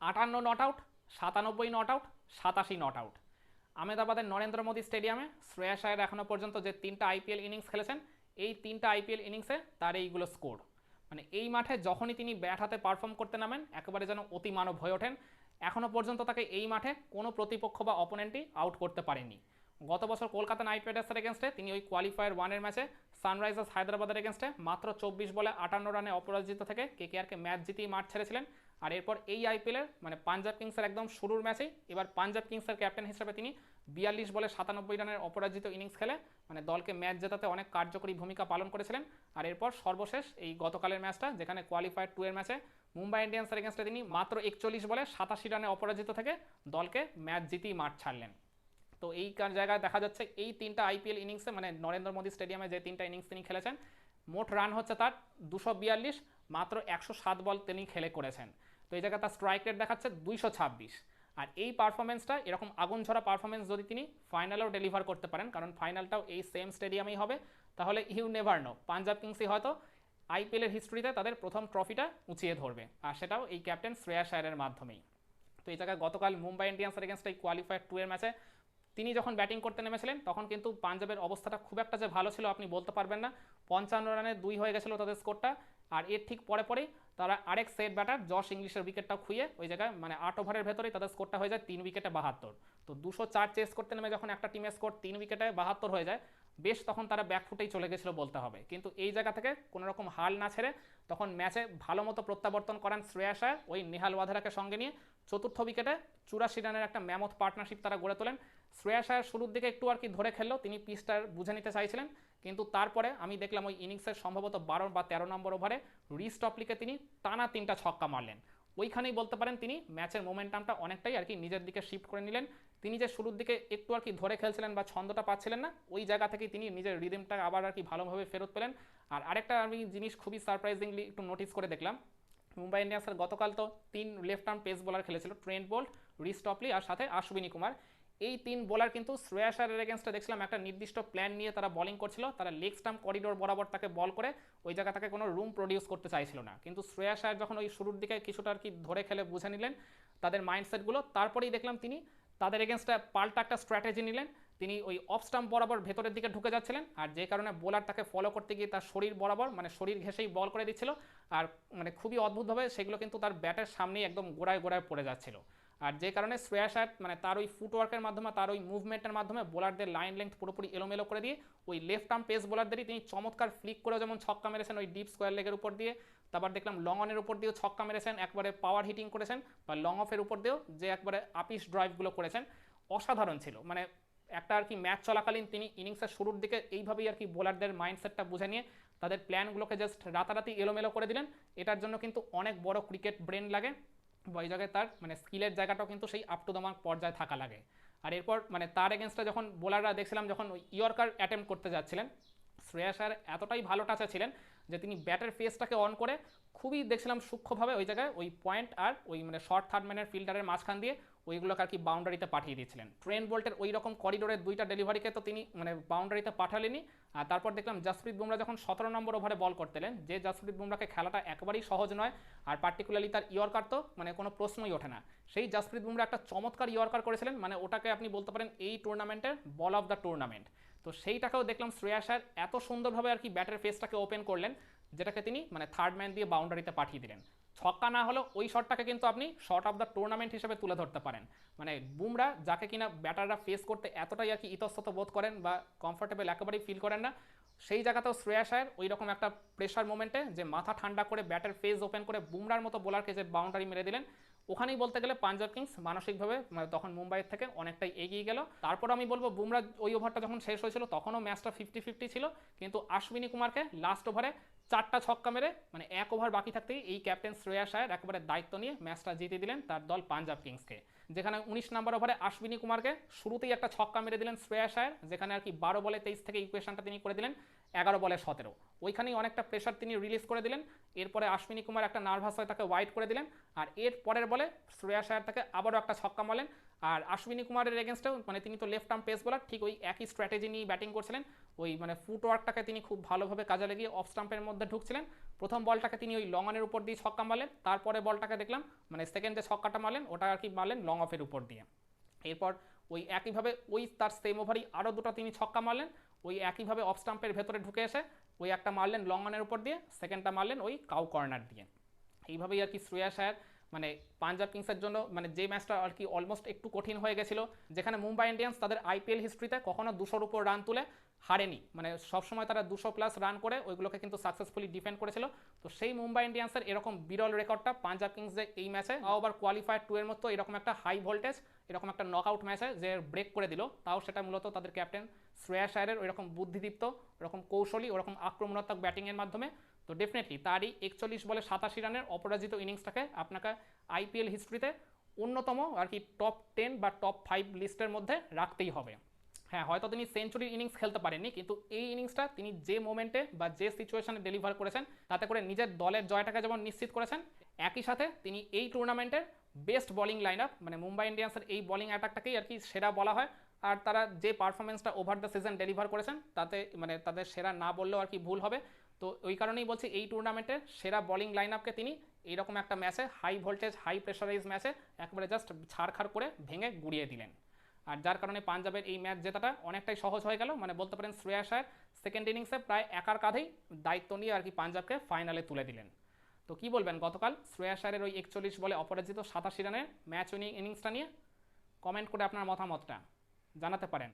আটান্ন not out সাতানব্বই not out সাতাশি নট আউট আহমেদাবাদের নরেন্দ্র মোদী স্টেডিয়ামে শ্রেয়াস আয়ার এখনও পর্যন্ত যে তিনটা আইপিএল ইনিংস খেলেছেন, এই তিনটা আইপিএল ইনিংসে তার এইগুলো স্কোর মানে এই মাঠে যখনই তিনি ব্যাট হাতে পারফর্ম করতে নামেন, একেবারে যেন অতি মানব হয়ে ওঠেন এখনও পর্যন্ত তাকে এই মাঠে কোনো প্রতিপক্ষ বা অপোনেন্টই আউট করতে পারেনি গত বছর কলকাতা নাইট রাইডার্সের এগেনস্টে তিনি ওই কোয়ালিফায়ার ওয়ানের ম্যাচে সানরাইজার্স হায়দ্রাবাদের এগেনস্টে মাত্র চব্বিশ বলে আটান্ন রানে অপরাজিত থেকে কেকেআরকে ম্যাচ জিতিয়ে মাঠ ছেড়েছিলেন। আর এরপর এই আইপিএলের মানে পাঞ্জাব কিংসের একদম শুরুর ম্যাচেই এবার পাঞ্জাব কিংসের ক্যাপ্টেন হিসেবে তিনি বিয়াল্লিশ বলে সাতানব্বই রানের অপরাজিত ইনিংস খেলে মানে দলকে ম্যাচ জেতাতে অনেক কার্যকরী ভূমিকা পালন করেছিলেন। আর এরপর সর্বশেষ এই গতকালের ম্যাচটা যেখানে কোয়ালিফায়ার টু এর ম্যাচে মুম্বাই ইন্ডিয়ান্সের এগেনস্টে তিনি মাত্র একচল্লিশ বলে সাতাশি রানে অপরাজিত থেকে দলকে ম্যাচ জিতিয়ে মাঠ ছাড়লেন। তো এই কার জায়গায় দেখা যাচ্ছে এই তিনটা আইপিএল ইনিংসে মানে নরেন্দ্র মোদী স্টেডিয়ামে যে তিনটা ইনিংস তিনি খেলেছেন, মোট রান হচ্ছে তার দুশো বিয়াল্লিশ, মাত্র একশো সাত বল তিনি খেলে করেছেন। তো এই জায়গায় তার স্ট্রাইক রেট দেখাচ্ছে দুইশো ছাব্বিশ। আর এই পারফরমেন্সটা এরকম আগুন ঝরা পারফরমেন্স যদি তিনি ফাইনালেও ডেলিভার করতে পারেন, কারণ ফাইনালটাও এই সেম স্টেডিয়ামেই হবে, তাহলে ইউ নেভার নো পাঞ্জাব কিংসই হয়তো আইপিএলের হিস্ট্রিতে তাদের প্রথম ট্রফিটা উঁচিয়ে ধরবে। আর সেটাও এই ক্যাপ্টেন শ্রেয়া আয়ারের মাধ্যমেই। তো এই জায়গায় গতকাল মুম্বাই ইন্ডিয়ান্সের এগেনস্ট এই কোয়ালিফায়ার টু এর ম্যাচে তিনি যখন ব্যাটিং করতে নেমেছিলেন, তখন কিন্তু পাঞ্জাবের অবস্থাটা খুব একটা যে ভালো ছিল আপনি বলতে পারবেন না। পঞ্চান্ন রানে দুই হয়ে গেছিল তাদের স্কোরটা, আর এর ঠিক পরে পরে তারা আরেক সেট ব্যাটার জশ ইংলিশের উইকেটটা খুঁয়ে ওই জায়গায় মানে আট ওভারের ভেতরেই তাদের স্কোরটা হয়ে যায় তিন উইকেটে বাহাত্তর। তো দুশো চার চেস করতে নেমে যখন একটা টিমের স্কোর তিন উইকেটে বাহাত্তর হয়ে যায় বেশ তখন তারা ব্যাকফুটেই চলে গেছিল বলতে হবে। কিন্তু এই জায়গা থেকে কোনো রকম হাল না ছেড়ে তখন ম্যাচে ভালো মতো প্রত্যাবর্তন করেন শ্রেয়াস আয়ার ওই নেহাল ওয়াধারাকে সঙ্গে নিয়ে চতুর্থ উইকেটে চুরাশি রানের একটা ম্যামথ পার্টনারশিপ তারা গড়ে তোলেন। শ্রেয়াস আয়ার শুরুর দিকে একটু আর কি ধরে খেললো, তিনি পিচটার বুঝে নিতে চাইছিলেন। কিন্তু তারপরে আমি দেখলাম ওই ইনিংসের সম্ভবত বারো বা তেরো নম্বর ওভারে রিস্টপলিকে তিনি টানা তিনটা ছক্কা মারলেন। ওইখানেই বলতে পারেন তিনি ম্যাচের মোমেন্টামটা অনেকটাই আর কি নিজের দিকে শিফট করে নিলেন। তিনি যে শুরুর দিকে একটু আর কি ধরে খেলছিলেন বা ছন্দটা পাচ্ছিলেন না, ওই জায়গা থেকেই তিনি নিজের রিদিমটা আবার আর কি ভালোভাবে ফেরত পেলেন। আর আরেকটা আমি জিনিস খুবই সারপ্রাইজিংলি একটু নোটিস করে দেখলাম, মুম্বাই ইন্ডিয়ান্সের গতকাল তো তিন লেফট আর্ম পেস বোলার খেলেছিল ট্রেন্ট বোল্ট রিস্টপলি আর সাথে আশ্বিনী কুমার। এই তিন বোলার কিন্তু শ্রেয়াসারের এগেনস্টে দেখছিলাম একটা নির্দিষ্ট প্ল্যান নিয়ে তারা বলিং করছিল, তারা লেগ স্টাম্প করিডোর বরাবর তাকে বল করে, ওই জায়গা তাকে কোনো রুম প্রডিউস করতে চাইছিল না। কিন্তু শ্রেয়াসার যখন ওই শুরুর দিকে কিছুটা আর কি ধরে খেলে বুঝে নিলেন, তাদের মাইন্ডসেটগুলো তারপরেই দেখলাম তিনি তাদের এগেনস্টে পাল্টা একটা স্ট্র্যাটেজি নিলেন, তিনি ওই অফ স্টাম্প বরাবর ভেতরের দিকে ঢুকে যাচ্ছিলেন, আর যে কারণে বোলার তাকে ফলো করতে গিয়ে তার শরীর বরাবর মানে শরীর ঘেসেই বল করে দিচ্ছিল, আর মানে খুবই অদ্ভুতভাবে সেগুলো কিন্তু তার ব্যাটের সামনেই একদম গোড়ায় গোড়ায় পড়ে যাচ্ছিল। আর যে কারণে শ্রেয়াস আয়ার মানে তার ওই ফুটওয়ার্কের মাধ্যমে, তার ওই মুভমেন্টের মাধ্যমে বোলারদের লাইন লেন্থ পুরোপুরি এলোমেলো করে দিয়ে ওই লেফট আর্ম পেস বোলারদেরই তিনি চমৎকার ফ্লিক করে যেমন ছক্কা মেরেছেন ওই ডিপ স্কোয়ার লেগের উপর দিয়ে, তারপর দেখলাম লং অনের উপর দিয়েও ছক্কা মেরেছেন, একবারে পাওয়ার হিটিং করেছেন বা লং অফের উপর দিয়েও যে একবারে আপিস ড্রাইভগুলো করেছেন, অসাধারণ ছিল। মানে একটা আর কি ম্যাচ চলাকালীন তিনি ইনিংসের শুরুর দিকে এইভাবেই আর কি বোলারদের মাইন্ডসেটটা বুঝে নিয়ে তাদের প্ল্যানগুলোকে জাস্ট রাতারাতি এলোমেলো করে দিলেন। এটার জন্য কিন্তু অনেক বড় ক্রিকেট ব্রেন লাগে। ওই তার মানে স্কিলের জায়গাটাও কিন্তু সেই আপ টু দ্য মার্ক পর্যায়ে থাকা লাগে। আর এরপর মানে তার এগেনস্টটা যখন বোলাররা দেখছিলাম, যখন ইয়র্কার অ্যাটেম্প করতে যাচ্ছিলেন শ্রেয়াস আর এতটাই ভালো টাচে ছিলেন যে তিনি ব্যাটের ফেসটাকে অন করে খুবই দেখছিলাম সূক্ষ্মভাবে ওই জায়গায় ওই পয়েন্ট আর ওই মানে শর্ট থার্ড ম্যানের ফিল্ডারের মাঝখান দিয়ে ওইগুলোকে আর কি বাউন্ডারিতে পাঠিয়ে দিয়েছিলেন। ট্রেন বোল্টের ওই রকম করিডোরের দুইটা ডেলিভারিকে তো তিনি মানে বাউন্ডারিতে পাঠালেনি আর তারপর দেখলাম জাসপ্রীত বুমরা যখন সতেরো নম্বর ওভারে বল করতেলেন যে জাসপ্রীত বুমরাকে খেলাটা একেবারেই সহজ নয়, আর পার্টিকুলারলি তার ইয়র্কার তো মানে কোনো প্রশ্নই ওঠে না। সেই জাসপ্রীত বুমরা একটা চমৎকার ইয়র্কার করেছিলেন মানে ওটাকে আপনি বলতে পারেন এই টুর্নামেন্টের বল অফ দ্য টুর্নামেন্ট তো সেইটাকেও দেখলাম শ্রেয়াসার এত সুন্দরভাবে আর কি ব্যাটের ফেসটাকে ওপেন করলেন, যেটাকে তিনি মানে থার্ড ম্যান দিয়ে বাউন্ডারিতে পাঠিয়ে দিলেন। ছক্কা না হলেও ওই শটটাকে কিন্তু আপনি শর্ট অফ দ্য টুর্নামেন্ট হিসেবে তুলে ধরতে পারেন। মানে বুমরা যাকে কিনা ব্যাটাররা ফেস করতে এতটাই আর কি ইতস্তত বোধ করেন বা কমফোর্টেবল একেবারেই ফিল করেন না, সেই জায়গাতেও শ্রেয়াস আয়ার ওই রকম একটা প্রেশার মোমেন্টে যে মাথা ঠান্ডা করে ব্যাটের ফেস ওপেন করে বুমরার মতো বোলারকে যে বাউন্ডারি মেরে দিলেন ওখানেই বলতে গেলে পাঞ্জাব কিংস মানসিকভাবে মানে তখন মুম্বাইয়ের থেকে অনেকটাই এগিয়ে গেল। তারপর আমি বলব, বুমরা ওই ওভারটা যখন শেষ হয়েছিল, তখনও ম্যাচটা ফিফটি ফিফটি ছিল। কিন্তু আশ্বিনী কুমারকে লাস্ট ওভারে চারটা ছক্কা মেরে মানে এক ওভার বাকি থাকতেই এই ক্যাপ্টেন শ্রেয়াস আয়ার একেবারে দায়িত্ব নিয়ে ম্যাচটা জিতে দিলেন তার দল পাঞ্জাব কিংসকে। যেখানে উনিশ নম্বর ওভারে আশ্বিনী কুমারকে শুরুতেই একটা ছক্কা মেরে দিলেন শ্রেয়াস আয়ার, যেখানে আর কি বারো বলে তেইশ থেকে ইকুয়েশনটা তিনি করে দিলেন। এগারো বলে সতেরো। ওইখানেই অনেকটা প্রেশার তিনি রিলিজ করে দিলেন। এরপরে আশ্বিনী কুমার একটা নার্ভাস হয়ে তাকে ওয়াইড করে দিলেন। আর এর পরের বলে শ্রেয়া আয়ার তাকে আবারও একটা ছক্কা মারলেন। আর আশ্বিনী কুমারের এগেনস্টেও মানে তিনি তো লেফট আর্ম পেস বোলার ঠিক ওই একই স্ট্র্যাটেজি নিয়ে ব্যাটিং করছিলেন। ওই মানে ফুটওয়ার্কটাকে তিনি খুব ভালোভাবে কাজে লাগিয়ে অফ স্টাম্পের মধ্যে ঢুকছিলেন। প্রথম বলটাকে তিনি ওই লং অনের উপর দিয়ে ছক্কা মারলেন। তারপরে বলটাকে দেখলাম মানে সেকেন্ড যে ছক্কাটা মারলেন, ওটা আর কি মারলেন লং অফের উপর দিয়ে। এরপর ওই একইভাবে ওই তার সেম ওভারই আরও দুটো তিনি ছক্কা মারলেন। ওই একইভাবে অফ স্টাম্পের ভেতরে ঢুকে এসে ওই একটা মারলেন লং অনের উপর দিয়ে সেকেন্ডটা মারলেন ওই কাউ কর্নার দিয়ে। এইভাবেই আর কি শ্রেয়াস আয়ার মানে পাঞ্জাব কিংসের জন্য মানে যে ম্যাচটা আর কি অলমোস্ট একটু কঠিন হয়ে গেছিল, যেখানে মুম্বাই ইন্ডিয়ান্স তাদের আইপিএল হিস্ট্রিতে কখনো দুশোর উপর রান তুলে হারেনি। মানে সবসময় তারা দুশো প্লাস রান করে, ওইগুলোকে কিন্তু সাকসেসফুলি ডিফেন্ড করেছিল। তো সেই মুম্বাই ইন্ডিয়ান্সের এরকম বিরল রেকর্ডটা পাঞ্জাব কিংস যে এই ম্যাচে আবার কোয়ালিফায়ার টু এর মতো এরকম একটা হাই ভোল্টেজ এরকম একটা নকআউট ম্যাচে যে ব্রেক করে দিল। তাও সেটা মূলত তাদের ক্যাপ্টেন শ্রেয়াস আয়ারের ওইরকম বুদ্ধিদীপ্ত, ওরকম কৌশলী, ওরকম আক্রমণাত্মক ব্যাটিংয়ের মাধ্যমে। তো ডেফিনেটলি তারই একচল্লিশ বলে সাতাশি রানের অপরাজিত ইনিংসটাকে আপনাকে আইপিএল হিস্ট্রিতে অন্যতম আর কি টপ টেন বা টপ ফাইভ লিস্টের মধ্যে রাখতেই হবে। হ্যাঁ হয়তো তিনি সেঞ্চুরির ইনিংস খেলতে পারেননি, কিন্তু এই ইনিংসটা তিনি যে মোমেন্টে বা যে সিচুয়েশনে ডেলিভার করেছেন, তাতে করে নিজের দলের জয়টাকে যেমন নিশ্চিত করেছেন, একই সাথে তিনি এই টুর্নামেন্টের বেস্ট বোলিং লাইন আপ মানে মুম্বাই ইন্ডিয়ান্সের এই বোলিং অ্যাটাকটাকেই আর কি সেরা বলা হয়। আর তারা যে পারফরমেন্সটা ওভার দ্য সিজন ডেলিভার করেছেন, তাতে মানে তাদের সেরা না বললেও আর কি ভুল হবে। তো ওই কারণেই বলছি এই টুর্নামেন্টের সেরা বোলিং লাইন আপকে তিনি এইরকম একটা ম্যাচে হাই ভোল্টেজ হাই প্রেশারাইজ ম্যাচে একবারে জাস্ট ছাড়খাড় করে ভেঙে গুড়িয়ে দিলেন। আর যার কারণে পাঞ্জাবের এই ম্যাচ জেতাটা অনেকটাই সহজ হয়ে গেল। মানে বলতে পারেন, শ্রেয়াস সেকেন্ড ইনিংসে প্রায় একার কাঁধেই দায়িত্ব নিয়ে আর কি পাঞ্জাবকে ফাইনালে তুলে দিলেন। তো কি বলবেন, গতকাল শ্রেয়া সারের ওই একচল্লিশ বলে অপরাজিত সাতাশি রানের ম্যাচ উইনিং ইনিংসটা নিয়ে কমেন্ট করে আপনার মতামতটা জানাতে পারেন।